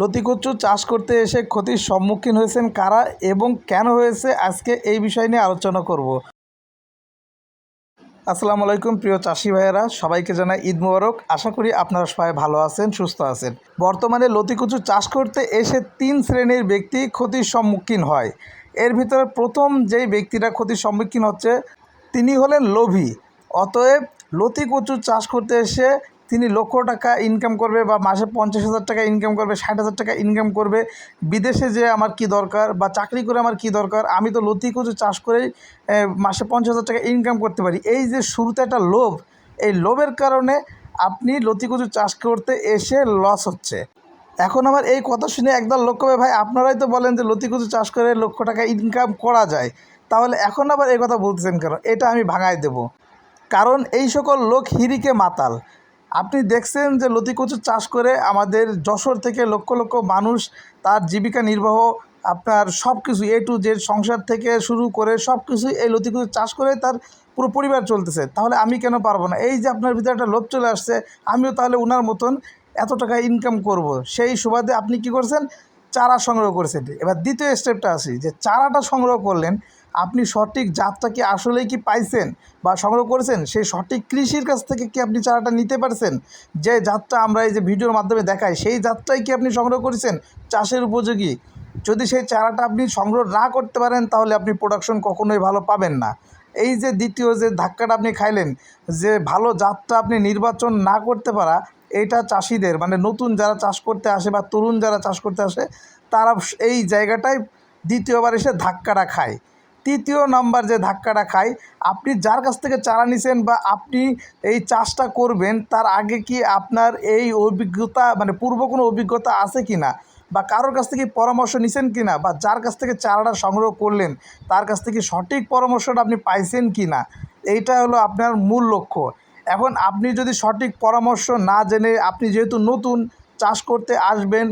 লতিকুচ্চু চাষ করতে এসে ক্ষতির সম্মুখীন হয়েছেন কারা এবং কেন হয়েছে, আজকে এই বিষয় নিয়ে আলোচনা করব। আসসালামু আলাইকুম প্রিয় চাষি ভাইয়েরা, সবাইকে জানাই ঈদ মুবারক। আশা করি আপনারা সবাই ভালো আছেন, সুস্থ আছেন। বর্তমানে লতিকুচু চাষ করতে এসে তিন শ্রেণির ব্যক্তি ক্ষতির সম্মুখীন হয়। এর ভিতরে প্রথম যেই ব্যক্তিরা ক্ষতির সম্মুখীন হচ্ছে, তিনি হলেন লোভী। অতএব লতি কচু চাষ করতে এসে তিনি লক্ষ টাকা ইনকাম করবে বা মাসে পঞ্চাশ হাজার টাকা ইনকাম করবে, ষাট হাজার টাকা ইনকাম করবে। বিদেশে যে আমার কি দরকার বা চাকরি করে আমার কি দরকার, আমি তো লতি কচু চাষ করেই মাসে পঞ্চাশ হাজার টাকা ইনকাম করতে পারি। এই যে শুরুতে একটা লোভ, এই লোভের কারণে আপনি লতি কচু চাষ করতে এসে লস হচ্ছে। এখন আমার এই কথা শুনে একদল লক্ষ্য কবে, ভাই, আপনারাই তো বলেন যে লতি কচু চাষ করে লক্ষ টাকা ইনকাম করা যায়। তাহলে এখন আবার এই কথা বলতেছেন কেন? এটা আমি ভাঙায় দেবো। কারণ এই সকল লোক হিরিকে মাতাল। আপনি দেখছেন যে লতি কচু চাষ করে আমাদের যশোর থেকে লক্ষ লক্ষ মানুষ তার জীবিকা নির্বাহ, আপনার সব কিছু এ টু জেড সংসার থেকে শুরু করে সব কিছুই এই লতি কচু চাষ করে তার পুরো পরিবার চলতেছে। তাহলে আমি কেন পারব না? এই যে আপনার ভিতরে একটা লোভ চলে আসছে, আমিও তাহলে ওনার মতন এত টাকা ইনকাম করব। সেই সুবাদে আপনি কি করছেন? চারা সংগ্রহ করেছেন। এবার দ্বিতীয় স্টেপটা আসি, যে চারাটা সংগ্রহ করলেন আপনি সঠিক জাতটা কি আসলেই কি পাইছেন বা সংগ্রহ করেছেন? সেই সঠিক কৃষির কাছ থেকে কি আপনি চারাটা নিতে পারছেন? যে জাতটা আমরা এই যে ভিডিওর মাধ্যমে দেখাই, সেই জাতটাই কি আপনি সংগ্রহ করেছেন চাষের উপযোগী? যদি সেই চারাটা আপনি সংগ্রহ না করতে পারেন, তাহলে আপনি প্রোডাকশন কখনোই ভালো পাবেন না। এই যে দ্বিতীয় যে ধাক্কাটা আপনি খাইলেন, যে ভালো জাতটা আপনি নির্বাচন না করতে পারা, এটা চাষিদের মানে নতুন যারা চাষ করতে আসে বা তরুণ যারা চাষ করতে আসে, তারা এই জায়গাটায় দ্বিতীয়বার এসে ধাক্কাটা খায়। তৃতীয় নাম্বার যে ধাক্কাটা খায়, আপনি যার কাছ থেকে চারা নিছেন বা আপনি এই চাষটা করবেন, তার আগে কি আপনার এই অভিজ্ঞতা মানে পূর্ব কোনো অভিজ্ঞতা আছে কি না? বা কারোর কাছ থেকে পরামর্শ নিছেন কি না? বা যার কাছ থেকে চারাটা সংগ্রহ করলেন, তার কাছ থেকে সঠিক পরামর্শটা আপনি পাইছেন কি না? এইটা হলো আপনার মূল লক্ষ্য। এখন আপনি যদি সঠিক পরামর্শ না জেনে আপনি যেহেতু নতুন চাষ করতে আসবেন,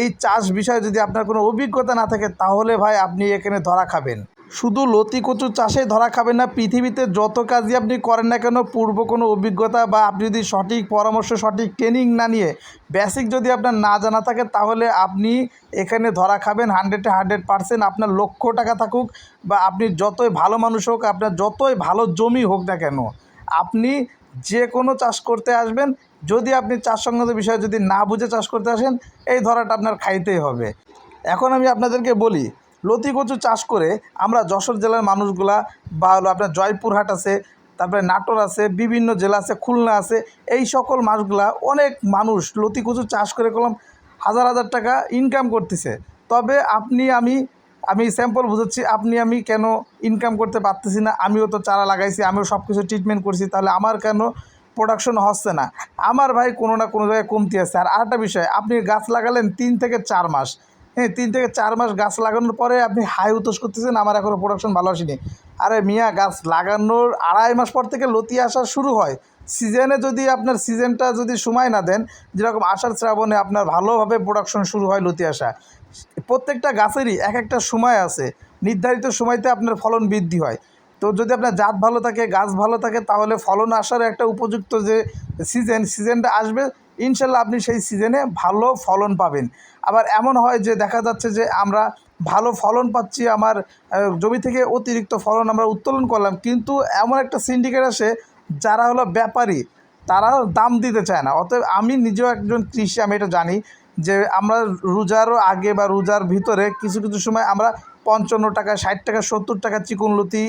এই চাষ বিষয়ে যদি আপনার কোনো অভিজ্ঞতা না থাকে, তাহলে ভাই আপনি এখানে ধরা খাবেন। শুধু লতি কচু চাষে ধরা খাবেন না, পৃথিবীতে যত কাজই আপনি করেন না কেন, পূর্ব কোনো অভিজ্ঞতা বা আপনি যদি সঠিক পরামর্শ, সঠিক ট্রেনিং না নিয়ে বেসিক যদি আপনার না জানা থাকে, তাহলে আপনি এখানে ধরা খাবেন হান্ড্রেডে হান্ড্রেড পারসেন্ট আপনার লক্ষ টাকা থাকুক বা আপনি যতই ভালো মানুষ হোক, আপনার যতই ভালো জমি হোক না কেন, আপনি যে কোনো চাষ করতে আসবেন। যদি আপনি চাষ সংক্রান্ত বিষয়ে যদি না বুঝে চাষ করতে আসেন, এই ধরাটা আপনার খাইতেই হবে। এখন আমি আপনাদেরকে বলি লতি কচু চাষ করে আমরা যশোর জেলার মানুষগুলা বা হলো আপনার জয়পুরহাট আছে, তারপরে নাটোর আছে, বিভিন্ন জেলা আছে, খুলনা আছে, এই সকল মাছগুলা অনেক মানুষ লতি কচু চাষ করে করলাম হাজার হাজার টাকা ইনকাম করতেছে। তবে আপনি আমি আমি স্যাম্পল বুঝাচ্ছি, আপনি আমি কেন ইনকাম করতে পারতেছি না? আমিও তো চারা লাগাইছি, আমিও সব কিছু ট্রিটমেন্ট করছি, তাহলে আমার কেন প্রোডাকশন হচ্ছে না? আমার ভাই কোনো না কোনো জায়গায় কমতি আছে। আর আরেকটা বিষয়, আপনি গাছ লাগালেন তিন থেকে চার মাস। হ্যাঁ তিন থেকে চার মাস গাছ লাগানোর পরে আপনি হাই উতোষ করতেছেন, আমার এখনও প্রোডাকশন ভালো আসেনি। আরে মিয়া, গাছ লাগানোর আড়াই মাস পর থেকে লতি আসা শুরু হয়। সিজনে যদি আপনার সিজনটা যদি সময় না দেন, যেরকম আষাঢ় শ্রাবণে আপনার ভালোভাবে প্রোডাকশন শুরু হয় লতি আসা, প্রত্যেকটা গাছেরই এক একটা সময় আছে। নির্ধারিত সময়তে আপনার ফলন বৃদ্ধি হয়। তো যদি আপনার জাত ভালো থাকে, গাছ ভালো থাকে, তাহলে ফলন আসার একটা উপযুক্ত যে সিজন সিজনটা আসবে, ইনশাল্লাহ আপনি সেই সিজনে ভালো ফলন পাবেন। আবার এমন হয় যে দেখা যাচ্ছে যে আমরা ভালো ফলন পাচ্ছি, আমার জমি থেকে অতিরিক্ত ফলন আমরা উত্তোলন করলাম, কিন্তু এমন একটা সিন্ডিকেট আসে যারা হলো ব্যাপারী, তারা দাম দিতে চায় না। অতএব আমি নিজেও একজন কৃষি, আমি এটা জানি যে আমরা রোজারও আগে বা রোজার ভিতরে কিছু কিছু সময় আমরা পঞ্চান্ন টাকা, ষাট টাকা, সত্তর টাকা চিকুন লতি,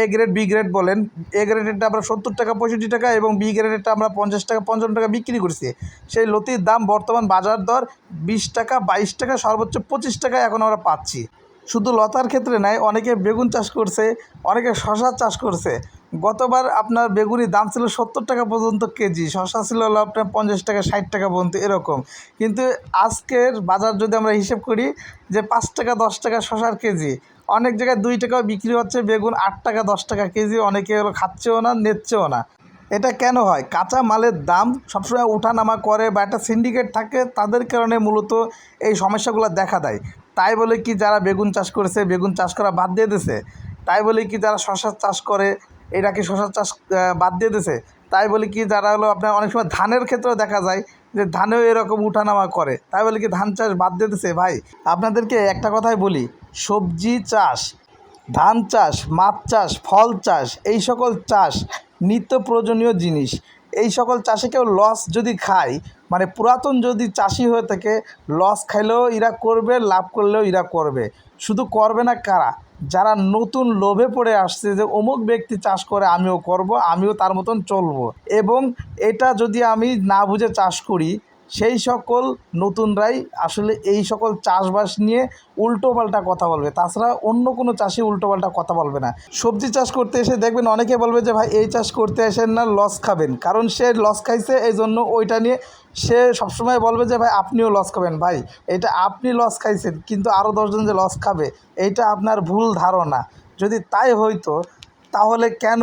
এ গ্রেড বি গ্রেড বলেন। এ গ্রেডেরটা আমরা সত্তর টাকা, পঁয়ষট্টি টাকা এবং বি গ্রেডেরটা আমরা পঞ্চাশ টাকা, পঞ্চান্ন টাকা বিক্রি করছি। সেই লতির দাম বর্তমান বাজার দর বিশ টাকা, বাইশ টাকা, সর্বোচ্চ পঁচিশ টাকা এখন আমরা পাচ্ছি। শুধু লতার ক্ষেত্রে নাই, অনেকে বেগুন চাষ করছে, অনেকে শশা চাষ করছে। গতবার আপনার বেগুনির দাম ছিল সত্তর টাকা পর্যন্ত কেজি শশা ছিল হলো আপনার পঞ্চাশ টাকা, ষাট টাকা পর্যন্ত এরকম। কিন্তু আজকের বাজার যদি আমরা হিসেব করি যে পাঁচ টাকা, দশ টাকা শশার কেজি, অনেক জায়গায় দুই টাকাও বিক্রি হচ্ছে, বেগুন আট টাকা, দশ টাকা কেজি, অনেকে হলো খাচ্ছেও না, নেচ্ছেও না। এটা কেন হয়? কাঁচা মালের দাম সবসময় ওঠানামা করে বা একটা সিন্ডিকেট থাকে, তাদের কারণে মূলত এই সমস্যাগুলো দেখা দেয়। তাই বলে কি যারা বেগুন চাষ করেছে, বেগুন চাষ করা বাদ দিয়ে দিছে তাই বলে কি যারা শশা চাষ করে এরা কি শশা চাষ বাদ দিয়ে দিছে। তাই বলে কি যারা হলো আপনার অনেক সময় ধানের ক্ষেত্রেও দেখা যায় যে ধানেও এরকম উঠানামা করে। তাই বলে কি ধান চাষ বাদ দিতেছে ভাই, আপনাদেরকে একটা কথাই বলি, সবজি চাষ, ধান চাষ, মাছ চাষ, ফল চাষ, এই সকল চাষ নিত্য প্রয়োজনীয় জিনিস। এই সকল চাষে কেউ লস যদি খায় মানে পুরাতন যদি চাষি হয়ে থাকে, লস খাইলেও এরা করবে, লাভ করলেও এরা করবে। শুধু করবে না কারা? যারা নতুন লোভে পড়ে আসছে যে অমুক ব্যক্তি চাষ করে আমিও করব, আমিও তার মতন চলবো। এবং এটা যদি আমি না বুঝে চাষ করি সেই সকল নতুনরাই আসলে এই সকল চাষবাস নিয়ে উল্টোপাল্টা কথা বলবে। তাছাড়া অন্য কোনো চাষি উল্টোপাল্টা কথা বলবে না। সবজি চাষ করতে এসে দেখবেন অনেকে বলবে যে, ভাই, এই চাষ করতে আসেন না, লস খাবেন। কারণ সে লস খাইছে এই জন্য ওইটা নিয়ে সে সবসময় বলবে যে, ভাই, আপনিও লস খাবেন। ভাই, এটা আপনি লস খাইছেন, কিন্তু আরও দশজন যে লস খাবে, এইটা আপনার ভুল ধারণা। যদি তাই হইতো, তাহলে কেন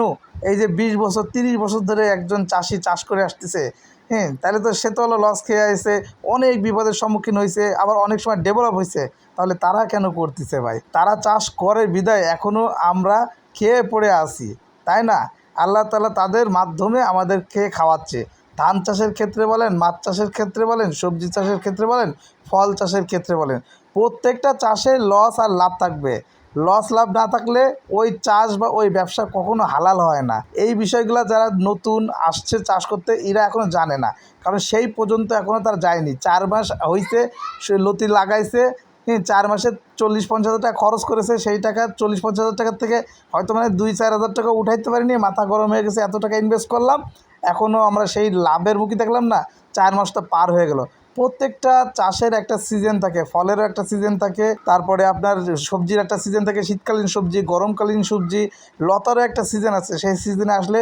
এই যে বিশ বছর, তিরিশ বছর ধরে একজন চাষি চাষ করে আসতেছে? হ্যাঁ তাহলে তো সে তো হলো লস খেয়ে আসছে অনেক বিপদের সম্মুখীন হয়েছে আবার অনেক সময় ডেভেলপ হয়েছে তাহলে তারা কেন করতেছে ভাই? তারা চাষ করে বিদায় এখনও আমরা খেয়ে পড়ে আসি তাই না? আল্লাহ তালা তাদের মাধ্যমে আমাদের খেয়ে খাওয়াচ্ছে। ধান চাষের ক্ষেত্রে বলেন, মাছ চাষের ক্ষেত্রে বলেন, সবজি চাষের ক্ষেত্রে বলেন, ফল চাষের ক্ষেত্রে বলেন, প্রত্যেকটা চাষে লস আর লাভ থাকবে। লস লাভ না থাকলে ওই চাষ বা ওই ব্যবসা কখনো হালাল হয় না। এই বিষয়গুলো যারা নতুন আসছে চাষ করতে, এরা এখনও জানে না। কারণ সেই পর্যন্ত এখনও তার যায়নি। চার মাস হইছে, সে লতি লাগাইছে হ্যাঁ চার মাসে চল্লিশ পঞ্চাশ হাজার টাকা খরচ করেছে, সেই টাকা চল্লিশ পঞ্চাশ হাজার টাকার থেকে হয়তো মানে দুই, চার হাজার টাকা উঠাইতে পারিনি, মাথা গরম হয়ে গেছে, এত টাকা ইনভেস্ট করলাম। এখনও আমরা সেই লাভের মুখী দেখলাম না, চার মাসটা পার হয়ে গেল। প্রত্যেকটা চাষের একটা সিজন থাকে, ফলেরও একটা সিজন থাকে, তারপরে আপনার সবজির একটা সিজন থাকে, শীতকালীন সবজি, গরমকালীন সবজি, লতারও একটা সিজন আছে, সেই সিজনে আসলে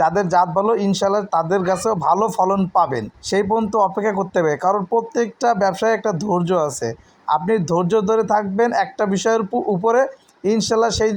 যাদের জাত ভালো ইনশাল্লাহ তাদের গাছেও ভালো ফলন পাবেন। সেই পর্যন্ত অপেক্ষা করতে হবে, কারণ প্রত্যেকটা ব্যবসায় একটা ধৈর্য আছে। আপনি ধৈর্য ধরে থাকবেন একটা বিষয়ের উপরে ইনশাল্লাহ সেই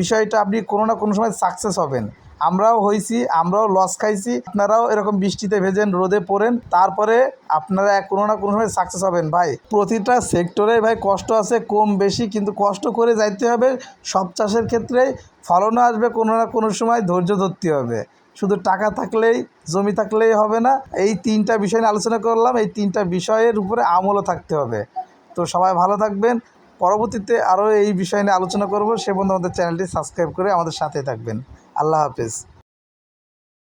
বিষয়টা আপনি কোনো না কোনো সময় সাকসেস হবেন। আমরাও হয়েছি আমরাও লস খাইছি। আপনারাও এরকম বৃষ্টিতে ভেজেন, রোদে পড়েন, তারপরে আপনারা কোনো না কোনো সময় সাকসেস হবেন। ভাই, প্রতিটা সেক্টরে ভাই কষ্ট আছে কম বেশি, কিন্তু কষ্ট করে যাইতে হবে। সব চাষের ক্ষেত্রে ফলনও আসবে, কোনো না কোনো সময় ধৈর্য ধরতে হবে। শুধু টাকা থাকলেই, জমি থাকলেই হবে না। এই তিনটা বিষয় নিয়ে আলোচনা করলাম, এই তিনটা বিষয়ের উপরে আমলও থাকতে হবে। তো সবাই ভালো থাকবেন। পরবর্তীতে আরও এই বিষয় নিয়ে আলোচনা করব। সে বন্ধু আমাদের চ্যানেলটি সাবস্ক্রাইব করে আমাদের সাথে থাকবেন। আল্লাহ হাফেজ।